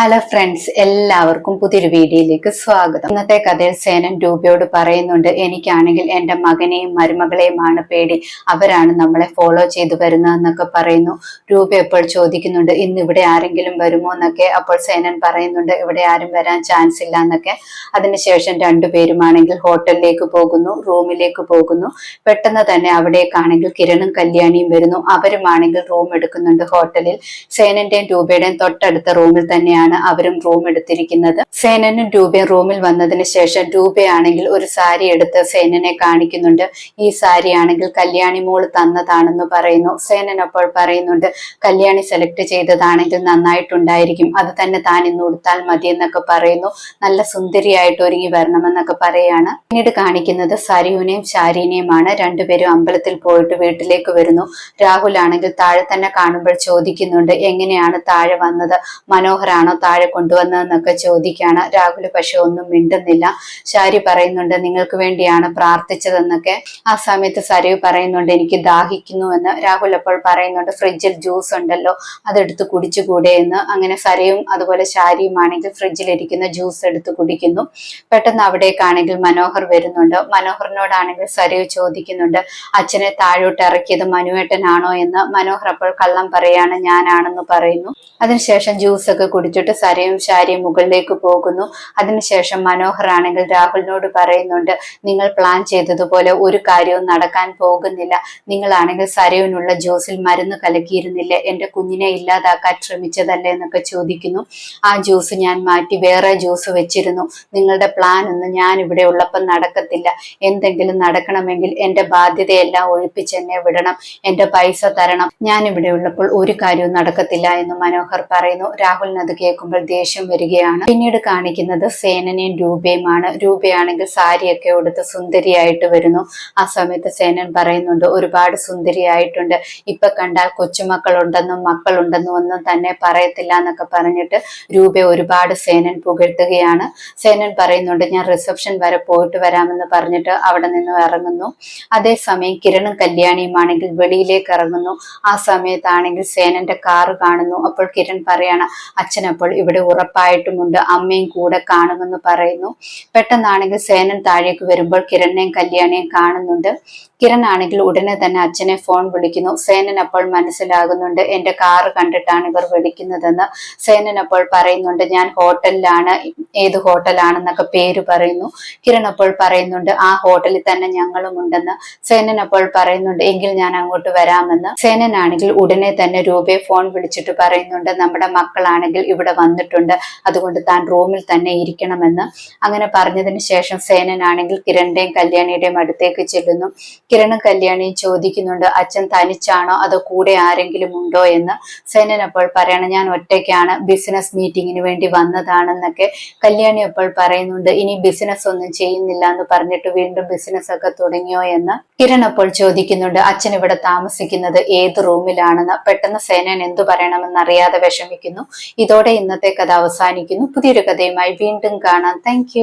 Hello friends എല്ലാവർക്കും പുതിയൊരു വീഡിയോയിലേക്ക് സ്വാഗതം. ഇന്നത്തെ കഥയിൽ സേനൻ രൂപയോട് പറയുന്നുണ്ട് എനിക്കാണെങ്കിൽ എന്റെ മകനെയും മരുമകളെയുമാണ് പേടി. അവരാണ് നമ്മളെ ഫോളോ ചെയ്തു വരുന്നതെന്നൊക്കെ പറയുന്നു. രൂപ എപ്പോൾ ചോദിക്കുന്നുണ്ട് ഇന്ന് ഇവിടെ ആരെങ്കിലും വരുമോ? എന്നൊക്കെ അപ്പോൾ സേനൻ പറയുന്നുണ്ട് ഇവിടെ ആരും വരാൻ ചാൻസ് ഇല്ല എന്നൊക്കെ. അതിനുശേഷം രണ്ടുപേരുമാണെങ്കിൽ ഹോട്ടലിലേക്ക് പോകുന്നു റൂമിലേക്ക് പോകുന്നു. പെട്ടെന്ന് തന്നെ അവിടേക്കാണെങ്കിൽ കിരണും കല്യാണിയും വരുന്നു. അവരുമാണെങ്കിൽ റൂം എടുക്കുന്നുണ്ട് ഹോട്ടലിൽ. സേനന്റെയും രൂപയുടെയും തൊട്ടടുത്ത റൂമിൽ തന്നെയാണ് അവരും റൂം എടുത്തിരിക്കുന്നത്. സേനനും ഡൂബെ റൂമിൽ വന്നതിന് ശേഷം ആണെങ്കിൽ ഒരു സാരി എടുത്ത് സേനനെ കാണിക്കുന്നുണ്ട്. ഈ സാരി ആണെങ്കിൽ കല്യാണി മോൾ തന്നതാണെന്ന് പറയുന്നു. സേനൻ അപ്പോൾ പറയുന്നുണ്ട് കല്യാണി സെലക്ട് ചെയ്തതാണെങ്കിൽ നന്നായിട്ടുണ്ടായിരിക്കും. അത് തന്നെ താൻ ഇന്ന് ഉടുത്താൽ മതി എന്നൊക്കെ പറയുന്നു. നല്ല സുന്ദരിയായിട്ട് ഒരുങ്ങി വരണമെന്നൊക്കെ പറയാണ്. പിന്നീട് കാണിക്കുന്നത് സരിയുനെയും ശാരീനെയുമാണ്. രണ്ടുപേരും അമ്പലത്തിൽ പോയിട്ട് വീട്ടിലേക്ക് വരുന്നു. രാഹുൽ ആണെങ്കിൽ താഴെ തന്നെ കാണുമ്പോൾ ചോദിക്കുന്നുണ്ട് എങ്ങനെയാണ് താഴെ വന്നത്? മനോഹരാണോ താഴെ കൊണ്ടുവന്നതെന്നൊക്കെ ചോദിക്കുകയാണ്. രാഹുൽ പക്ഷെ ഒന്നും മിണ്ടുന്നില്ല. ശാരി പറയുന്നുണ്ട് നിങ്ങൾക്ക് വേണ്ടിയാണ് പ്രാർത്ഥിച്ചതെന്നൊക്കെ. ആ സമയത്ത് സരയു പറയുന്നുണ്ട് എനിക്ക് ദാഹിക്കുന്നു എന്ന്. രാഹുൽ അപ്പോൾ പറയുന്നുണ്ട് ഫ്രിഡ്ജിൽ ജ്യൂസ് ഉണ്ടല്ലോ അതെടുത്ത് കുടിച്ചുകൂടെ എന്ന്. അങ്ങനെ സരയും അതുപോലെ ശാരിയും ആണെങ്കിൽ ഫ്രിഡ്ജിലിരിക്കുന്ന ജ്യൂസ് എടുത്ത് കുടിക്കുന്നു. പെട്ടെന്ന് അവിടേക്കാണെങ്കിൽ മനോഹർ വരുന്നുണ്ട്. മനോഹറിനോടാണെങ്കിൽ സരയു ചോദിക്കുന്നുണ്ട് അച്ഛനെ താഴോട്ട് ഇറക്കിയത് മനുവേട്ടനാണോ എന്ന്. മനോഹർ അപ്പോൾ കള്ളം പറയാണ് ഞാനാണെന്ന് പറയുന്നു. അതിനുശേഷം ജ്യൂസ് ഒക്കെ കുടിച്ചിട്ട് സരയും ശാരിയും മുകളിലേക്ക് പോകുന്നു. അതിനുശേഷം മനോഹർ ആണെങ്കിൽ രാഹുലിനോട് പറയുന്നുണ്ട് നിങ്ങൾ പ്ലാൻ ചെയ്തതുപോലെ ഒരു കാര്യവും നടക്കാൻ പോകുന്നില്ല. നിങ്ങളാണെങ്കിൽ സരയുനുള്ള ജ്യൂസിൽ മരുന്ന് കലക്കിയിരുന്നില്ലേ? എന്റെ കുഞ്ഞിനെ ഇല്ലാതാക്കാൻ ശ്രമിച്ചതല്ലേ? എന്നൊക്കെ ചോദിക്കുന്നു. ആ ജ്യൂസ് ഞാൻ മാറ്റി വേറെ ജ്യൂസ് വെച്ചിരുന്നു. നിങ്ങളുടെ പ്ലാൻ ഒന്നും ഞാൻ ഇവിടെ ഉള്ളപ്പം നടക്കത്തില്ല. എന്തെങ്കിലും നടക്കണമെങ്കിൽ എന്റെ ബാധ്യതയെല്ലാം ഒഴിപ്പിച്ച് എന്നെ വിടണം. എന്റെ പൈസ തരണം. ഞാൻ ഇവിടെ ഉള്ളപ്പോൾ ഒരു കാര്യവും നടക്കത്തില്ല എന്ന് മനോഹർ പറയുന്നു. രാഹുലിന് അത് കേൾക്കുമ്പോൾ ദേഷ്യം വരികയാണ്. പിന്നീട് കാണിക്കുന്നത് സേനനെയും രൂപയുമാണ്. രൂപയാണെങ്കിൽ സാരിയൊക്കെ ഉടുത്ത് സുന്ദരിയായിട്ട് വരുന്നു. ആ സമയത്ത് സേനൻ പറയുന്നുണ്ട് ഒരുപാട് സുന്ദരിയായിട്ടുണ്ട്. ഇപ്പൊ കണ്ടാൽ കൊച്ചുമക്കളുണ്ടെന്നും മക്കളുണ്ടെന്നും ഒന്നും തന്നെ പറയത്തില്ല എന്നൊക്കെ പറഞ്ഞിട്ട് രൂപ ഒരുപാട് സേനൻ പുകഴ്ത്തുകയാണ്. സേനൻ പറയുന്നുണ്ട് ഞാൻ റിസപ്ഷൻ വരെ പോയിട്ട് വരാമെന്ന് പറഞ്ഞിട്ട് അവിടെ നിന്ന് ഇറങ്ങുന്നു. അതേസമയം കിരണും കല്യാണിയുമാണെങ്കിൽ വെളിയിലേക്ക് ഇറങ്ങുന്നു. ആ സമയത്താണെങ്കിൽ സേനന്റെ കാറ് കാണുന്നു. അപ്പോൾ കിരൺ പറയാണ് അച്ഛൻ അപ്പോൾ ഇവിടെ ഉറപ്പായിട്ടുമുണ്ട്. അമ്മയും കൂടെ കാണുമെന്ന് പറയുന്നു. പെട്ടെന്നാണെങ്കിൽ സേനൻ താഴേക്ക് വരുമ്പോൾ കിരണിനെയും കല്യാണിയും കാണുന്നുണ്ട്. കിരൺ ആണെങ്കിൽ ഉടനെ തന്നെ അച്ഛനെ ഫോൺ വിളിക്കുന്നു. സേനൻ അപ്പോൾ മനസ്സിലാകുന്നുണ്ട് എന്റെ കാറ് കണ്ടിട്ടാണ് ഇവർ വിളിക്കുന്നതെന്ന്. സേനൻ അപ്പോൾ പറയുന്നുണ്ട് ഞാൻ ഹോട്ടലിലാണ് ഏത് ഹോട്ടലാണെന്നൊക്കെ പേര് പറയുന്നു. കിരൺ അപ്പോൾ പറയുന്നുണ്ട് ആ ഹോട്ടലിൽ തന്നെ ഞങ്ങളും ഉണ്ടെന്ന്. സേനൻ അപ്പോൾ പറയുന്നുണ്ട് എങ്കിൽ ഞാൻ അങ്ങോട്ട് വരാമെന്ന്. സേനൻ ആണെങ്കിൽ ഉടനെ തന്നെ രൂപയെ ഫോൺ വിളിച്ചിട്ട് പറയുന്നുണ്ട് നമ്മുടെ മക്കളാണെങ്കിൽ ഇവിടെ വന്നിട്ടുണ്ട് അതുകൊണ്ട് താൻ റൂമിൽ തന്നെ ഇരിക്കണമെന്ന്. അങ്ങനെ പറഞ്ഞതിന് ശേഷം സേനൻ ആണെങ്കിൽ കിരണിന്റെയും കല്യാണിയുടെയും അടുത്തേക്ക് ചെല്ലുന്നു. കിരണും കല്യാണി ചോദിക്കുന്നുണ്ട് അച്ഛൻ തനിച്ചാണോ അതോ കൂടെ ആരെങ്കിലും ഉണ്ടോ എന്ന്? സെനൻ അപ്പോൾ പറയണം ഞാൻ ഒറ്റയ്ക്കാണ് ബിസിനസ് മീറ്റിങ്ങിന് വേണ്ടി വന്നതാണെന്നൊക്കെ കല്യാണി അപ്പോൾ പറയുന്നുണ്ട്. ഇനി ബിസിനസ് ഒന്നും ചെയ്യുന്നില്ല എന്ന് പറഞ്ഞിട്ട് വീണ്ടും ബിസിനസ് ഒക്കെ തുടങ്ങിയോ എന്ന് കിരൺ അപ്പോൾ ചോദിക്കുന്നുണ്ട് അച്ഛൻ ഇവിടെ താമസിക്കുന്നത് ഏത് റൂമിലാണെന്ന്? പെട്ടെന്ന് സേനൻ എന്തു പറയണമെന്ന് അറിയാതെ വിഷമിക്കുന്നു. ഇതോടെ ഇന്നത്തെ കഥ അവസാനിക്കുന്നു. പുതിയൊരു കഥയുമായി വീണ്ടും കാണാം. താങ്ക്